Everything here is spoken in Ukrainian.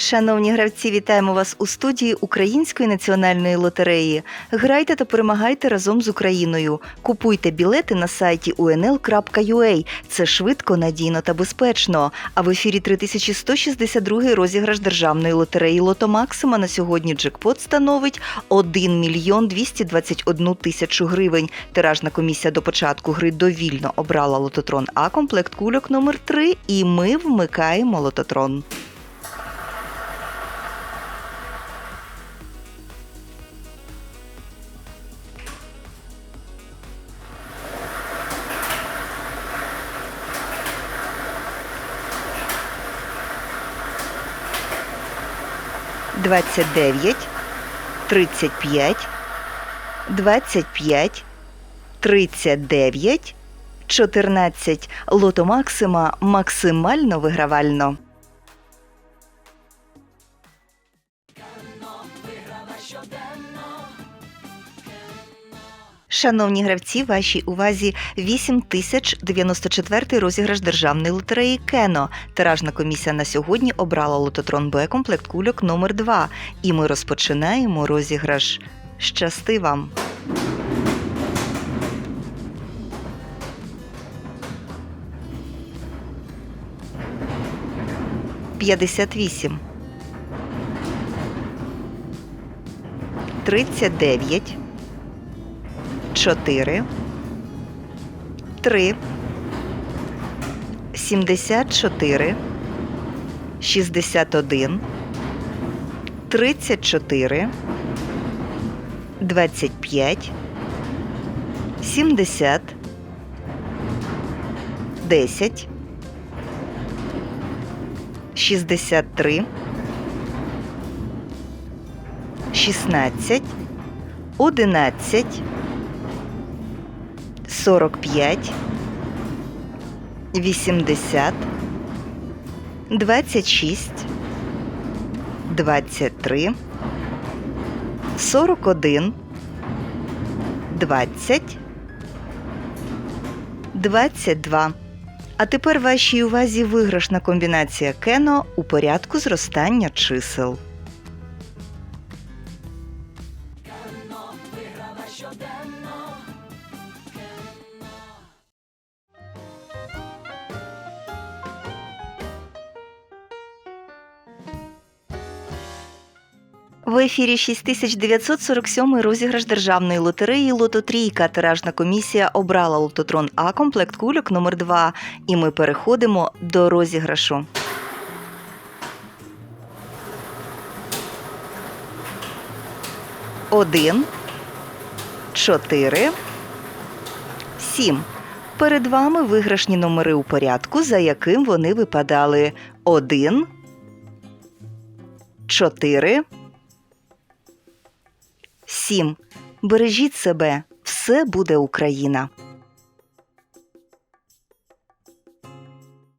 Шановні гравці, вітаємо вас у студії Української національної лотереї. Грайте та перемагайте разом з Україною. Купуйте білети на сайті unl.ua. Це швидко, надійно та безпечно. А в ефірі 3162 розіграш державної лотереї Лото Максима на сьогодні джекпот становить 1 мільйон 221 тисячу гривень. Тиражна комісія до початку гри довільно обрала лототрон А комплект кульок номер 3 і ми вмикаємо лототрон. Двадцять дев'ять, тридцять п'ять, двадцять п'ять, тридцять дев'ять, чотирнадцять. Лото Максима максимально вигравально. Шановні гравці, вашій увазі 8094 розіграш державної лотереї Кено. Тиражна комісія на сьогодні обрала лототрон Б комплект кульок номер 2 І ми розпочинаємо розіграш. Щасти вам! П'ятдесят вісім. Тридцять дев'ять. 4, 3, 74, 61, 34, 25, 70, 10, 63, 16, 11, 45, 80, 26, 23, 41, 20, 22. А тепер вашій увазі виграшна комбінація Кено у порядку зростання чисел. В ефірі 6947 розіграш державної лотереї Лото Трійка. Тиражна комісія обрала лототрон А комплект кульок номер 2 І ми переходимо до розіграшу. Один, чотири, сім. Перед вами виграшні номери у порядку, за яким вони випадали. Один, чотири, сім. Бережіть себе, все буде Україна.